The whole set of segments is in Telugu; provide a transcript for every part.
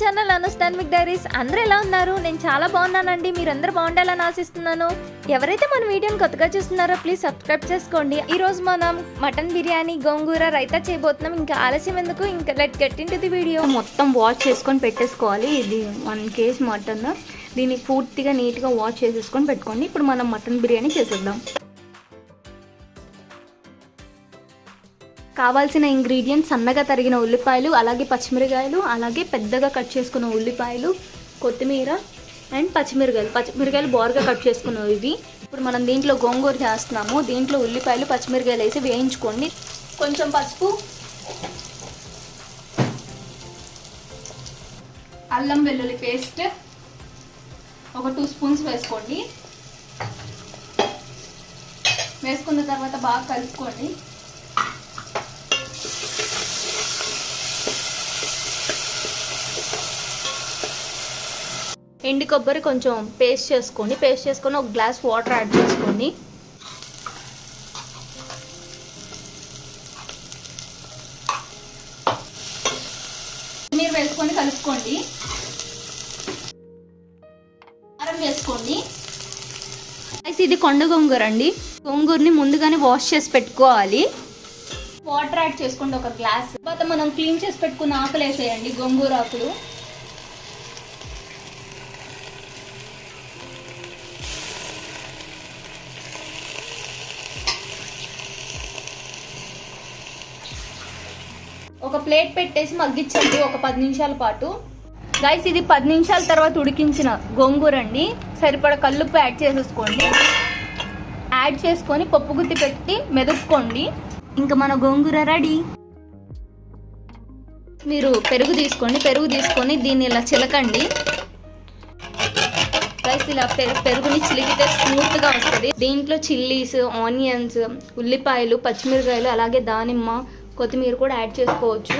ఛానల్ అనుష్టాన్మిక్ డైరీస్ అందరూ ఎలా ఉన్నారు? నేను చాలా బాగున్నానండి. మీరందరూ బాగుండాలని ఆశిస్తున్నాను. ఎవరైతే మన వీడియోని కొత్తగా చూస్తున్నారో ప్లీజ్ సబ్స్క్రైబ్ చేసుకోండి. ఈ రోజు మనం మటన్ బిర్యానీ గోంగూర రైతా చేయబోతున్నాం. ఇంకా ఆలస్యం ఎందుకు? ఇంకా let get in the video మొత్తం వాష్ చేసుకొని పెట్టేసుకోవాలి. ఇది వన్ కేజీ మటన్ దీన్ని పూర్తిగా నీట్గా వాష్ చేసేసుకొని పెట్టుకోండి. ఇప్పుడు మనం మటన్ బిర్యానీ చేసేద్దాం. కావాల్సిన ఇంగ్రీడియంట్స్ సన్నగా తరిగిన ఉల్లిపాయలు అలాగే పచ్చిమిరకాయలు అలాగే పెద్దగా కట్ చేసుకున్న ఉల్లిపాయలు కొత్తిమీర అండ్ పచ్చిమిరకాయలు. పచ్చిమిరకాయలు బోర్గా కట్ చేసుకున్నవి ఇవి. ఇప్పుడు మనం దీంట్లో గోంగూర చేస్తున్నాము. దీంట్లో ఉల్లిపాయలు పచ్చిమిరకాయలు వేసి వేయించుకోండి. కొంచెం పసుపు అల్లం వెల్లుల్లి పేస్ట్ ఒక టూ స్పూన్స్ వేసుకోండి. వేసుకున్న తర్వాత బాగా కలుపుకోండి. ఎండు కొబ్బరి కొంచెం పేస్ట్ చేసుకోండి పేస్ట్ చేసుకొని ఒక గ్లాస్ వాటర్ యాడ్ చేసుకోండి మీరు వేసుకొని కలుపుకోండి. కారం వేసుకోండి. అయితే ఇది కొండ గోంగూర అండి. గోంగూరని ముందుగానే వాష్ చేసి పెట్టుకోవాలి. వాటర్ యాడ్ చేసుకోండి ఒక గ్లాస్. తర్వాత మనం క్లీన్ చేసి పెట్టుకున్న ఆకులు వేసేయండి గోంగూర ఆకులు. ఒక ప్లేట్ పెట్టేసి మగ్గించండి ఒక పది నిమిషాల పాటు. గైస్ ఇది పది నిమిషాల తర్వాత ఉడికించిన గోంగూర అండి. సరిపడ కల్లుప్పు యాడ్ చేసేసుకోండి. యాడ్ చేసుకొని పప్పు గుత్తి పెట్టి మెదుపుకోండి. ఇంకా మన గోంగూర రెడీ. మీరు పెరుగు తీసుకోండి పెరుగు తీసుకొని దీన్ని ఇలా చిలకండి. గైస్ ఇలా పెరుగుని చిలికితే స్మూత్గా వస్తుంది. దీంట్లో చిల్లీస్ ఆనియన్స్ ఉల్లిపాయలు పచ్చిమిరకాయలు అలాగే దానిమ్మ కొత్తిమీర కూడా యాడ్ చేసుకోవచ్చు.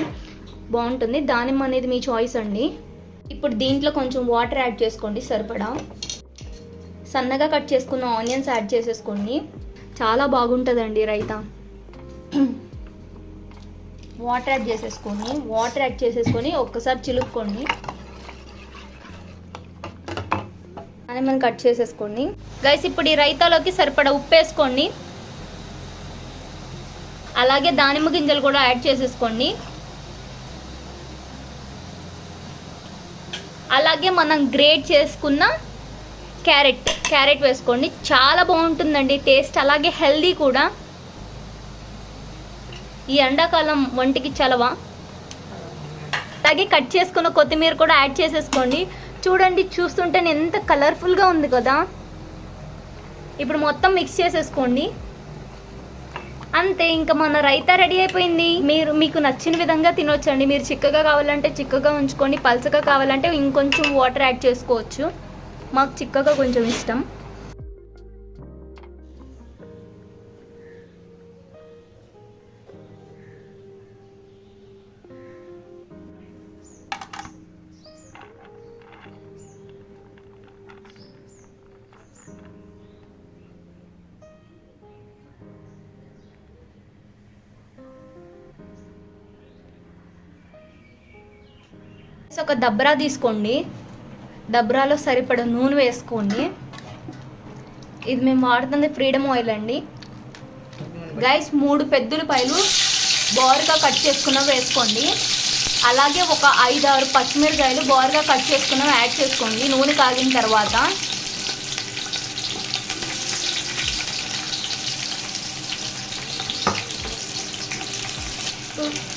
బాగుంటుంది. దానిమ్మ అనేది మీ చాయిస్ అండి. ఇప్పుడు దీంట్లో కొంచెం వాటర్ యాడ్ చేసుకోండి సరిపడా. సన్నగా కట్ చేసుకున్న ఆనియన్స్ యాడ్ చేసేసుకోండి. చాలా బాగుంటుందండి రైతా. వాటర్ యాడ్ చేసేసుకొని వాటర్ యాడ్ చేసేసుకొని ఒక్కసారి చిలుక్కోండి. అని మనం కట్ చేసేసుకోండి. గైస్ ఇప్పుడు ఈ రైతాలోకి సరిపడా ఉప్పు వేసుకోండి. అలాగే దానిమ్మ గింజలు కూడా యాడ్ చేసేసుకోండి. అలాగే మనం గ్రేట్ చేసుకున్న క్యారెట్ క్యారెట్ వేసుకోండి. చాలా బాగుంటుందండి టేస్ట్ అలాగే హెల్దీ కూడా. ఈ ఎండాకాలం వంటికి చలవా. అలాగే కట్ చేసుకున్న కొత్తిమీర కూడా యాడ్ చేసేసుకోండి. చూడండి చూస్తుంటే ఎంత కలర్ఫుల్గా ఉంది కదా. ఇప్పుడు మొత్తం మిక్స్ చేసేసుకోండి. అంతే ఇంకా మన రైతా రెడీ అయిపోయింది. మీరు మీకు నచ్చిన విధంగా తినొచ్చండి. మీరు చిక్కగా కావాలంటే చిక్కగా ఉంచుకోండి. పల్చగా కావాలంటే ఇంకొంచెం వాటర్ యాడ్ చేసుకోవచ్చు. మాకు చిక్కగా కొంచెం ఇష్టం. సో ఒక దబ్రా తీసుకోండి. దబ్రాలో సరిపడ నూనె వేసుకోండి. ఇది మేము వాడుతుంది ఫ్రీడమ్ ఆయిల్ అండి. గైస్ మూడు పెద్దులపాయలు బోరుగా కట్ చేసుకున్నవి వేసుకోండి. అలాగే ఒక ఐదు ఆరు పచ్చిమిరకాయలు బోరుగా కట్ చేసుకున్నవి యాడ్ చేసుకోండి. నూనె కాగిన తర్వాత.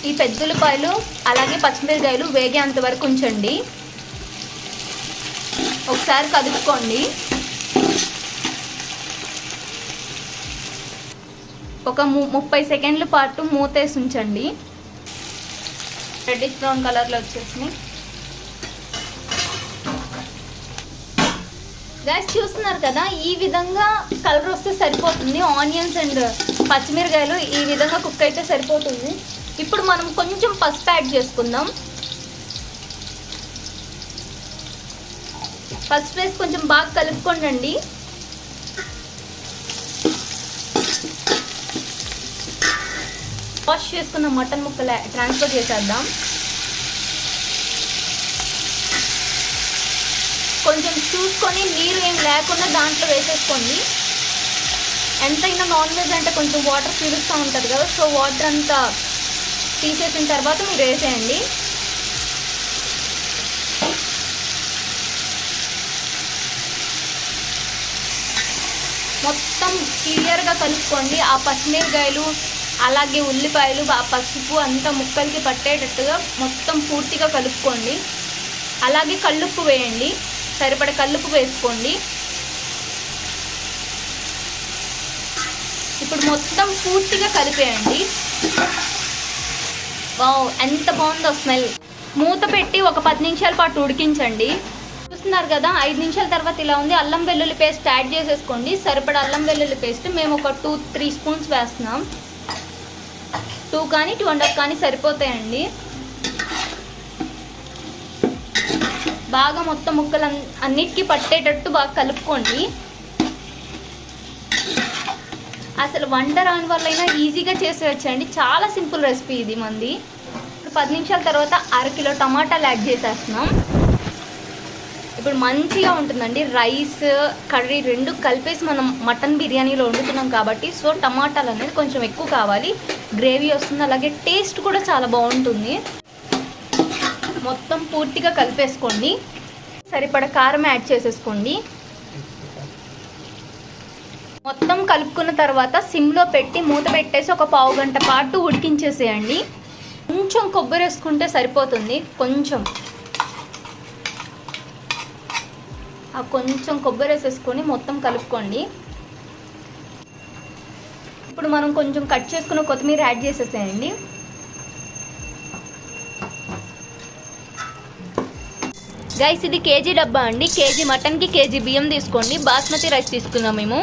ఈ పెద్దలపాయలు అలాగే పచ్చిమిరకాయలు వేగేంత వరకు ఉంచండి. ఒకసారి కదుపుకోండి. ఒక ము ముప్పై సెకండ్ల పాటు మూతేసి ఉంచండి. రెడ్డిష్ బ్రౌన్ కలర్లో వచ్చేసి గ్యాస్ చూస్తున్నారు కదా ఈ విధంగా కలర్ వస్తే సరిపోతుంది. ఆనియన్స్ అండ్ పచ్చిమిరకాయలు ఈ విధంగా కుక్ అయితే సరిపోతుంది. ఇప్పుడు మనం కొంచెం పసుపు యాడ్ చేసుకుందాం. పసుపు వేసి కొంచెం బాగా కలుపుకోండి వాష్ చేసుకున్న మటన్ ముక్కలు ట్రాన్స్ఫర్ చేసేద్దాం. కొంచెం చూసుకొని నీరు ఏం లేకుండా దాంట్లో వేసేసుకోండి. ఎంతైనా నాన్ వెజ్ అంటే కొంచెం వాటర్ పీలుస్తూ ఉంటుంది కదా సో వాటర్ అంతా తీసేసిన తర్వాత మీరు వేసేయండి. మొత్తం క్లియర్గా కలుపుకోండి. ఆ పచ్చిమిరకాయలు అలాగే ఉల్లిపాయలు ఆ పసుపు అంతా ముక్కలకి పట్టేటట్టుగా మొత్తం పూర్తిగా కలుపుకోండి. అలాగే కల్లుప్పు వేయండి. సరిపడ కల్లుప్పు వేసుకోండి. ఇప్పుడు మొత్తం పూర్తిగా కలిపేయండి. వావ్ ఎంత బాగుందో స్మెల్. మూత పెట్టి ఒక పది నిమిషాల పాటు ఉడికించండి. చూస్తున్నారు కదా ఐదు నిమిషాల తర్వాత ఇలా ఉంది. అల్లం వెల్లుల్లి పేస్ట్ యాడ్ చేసేసుకోండి. సరిపడా అల్లం వెల్లుల్లి పేస్ట్ మేము ఒక టూ త్రీ స్పూన్స్ వేస్తున్నాం. టూ కానీ టూ అండ్ హాఫ్ కానీ సరిపోతాయండి. బాగా మొత్తం ముక్కలు అన్- అన్నిటికీ పట్టేటట్టు బాగా కలుపుకోండి. అసలు వంట రాని వాళ్ళైనా ఈజీగా చేసేయచ్చండి. చాలా సింపుల్ రెసిపీ ఇది మంది. పది నిమిషాల తర్వాత అరకిలో టమాటాలు యాడ్ చేసేస్తున్నాం. ఇప్పుడు మంచిగా ఉంటుందండి. రైస్ కర్రీ రెండు కలిపేసి మనం మటన్ బిర్యానీలో వండుతున్నాం కాబట్టి సో టమాటాలు అనేది కొంచెం ఎక్కువ కావాలి. గ్రేవీ వస్తుంది అలాగే టేస్ట్ కూడా చాలా బాగుంటుంది. మొత్తం పూర్తిగా కలిపేసుకోండి. సరిపడ కారం యాడ్ చేసేసుకోండి. మొత్తం కలుపుకున్న తర్వాత సిమ్లో పెట్టి మూత పెట్టేసి ఒక పావు గంట పాటు ఉడికించేసేయండి. కొంచెం కొబ్బరి వేసుకుంటే సరిపోతుంది కొంచెం. ఆ కొంచెం కొబ్బరి వేసేసుకొని మొత్తం కలుపుకోండి. ఇప్పుడు మనం కొంచెం కట్ చేసుకున్న కొత్తిమీర యాడ్ చేసేసేయండి. గైస్ ఇది కేజీ డబ్బా అండి. కేజీ మటన్కి కేజీ బియ్యం తీసుకోండి. బాస్మతి రైస్ తీసుకున్నాం మేము.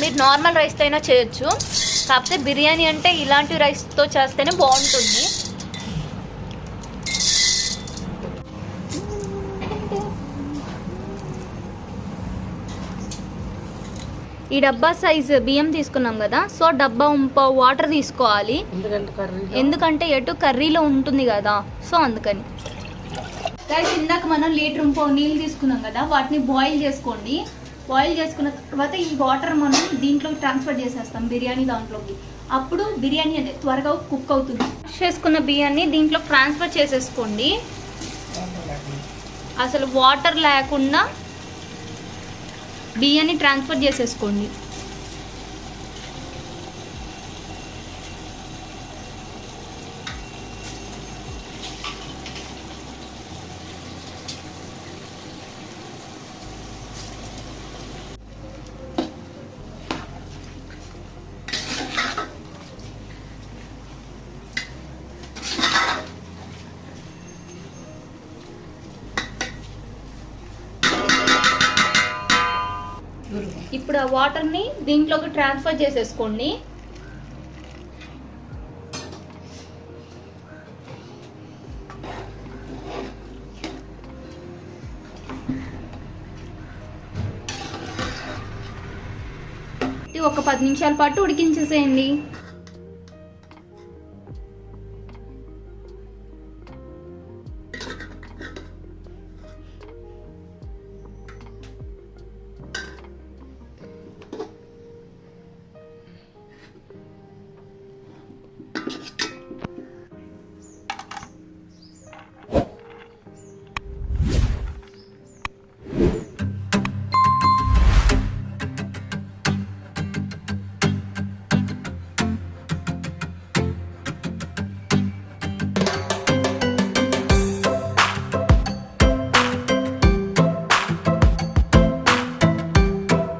మీరు నార్మల్ రైస్తో అయినా చేయొచ్చు. కాకపోతే బిర్యానీ అంటే ఇలాంటి రైస్తో చేస్తేనే బాగుంటుంది. ఈ డబ్బా సైజు బియ్యం తీసుకున్నాం కదా సో డబ్బా ఉంప వాటర్ తీసుకోవాలి. ఎందుకంటే ఎటు కర్రీలో ఉంటుంది కదా సో అందుకని. ఇందాక మనం లీటర్ ఉంపో నీళ్ళు తీసుకున్నాం కదా వాటిని బాయిల్ చేసుకోండి. బాయిల్ చేసుకున్న తర్వాత ఈ వాటర్ మనం దీంట్లోకి ట్రాన్స్ఫర్ చేసేస్తాం బిర్యానీ దాంట్లోకి. అప్పుడు బిర్యానీ అనేది త్వరగా కుక్ అవుతుంది. వాష్ చేసుకున్న బియ్యాన్ని దీంట్లో ట్రాన్స్ఫర్ చేసేసుకోండి. అసలు వాటర్ లేకుండా బియ్యాన్ని ట్రాన్స్ఫర్ చేసేసుకోండి. ఇప్పుడు ఆ వాటర్ని దీంట్లోకి ట్రాన్స్ఫర్ చేసేసుకోండి. ఒక పది నిమిషాల పాటు ఉడికించేసేయండి.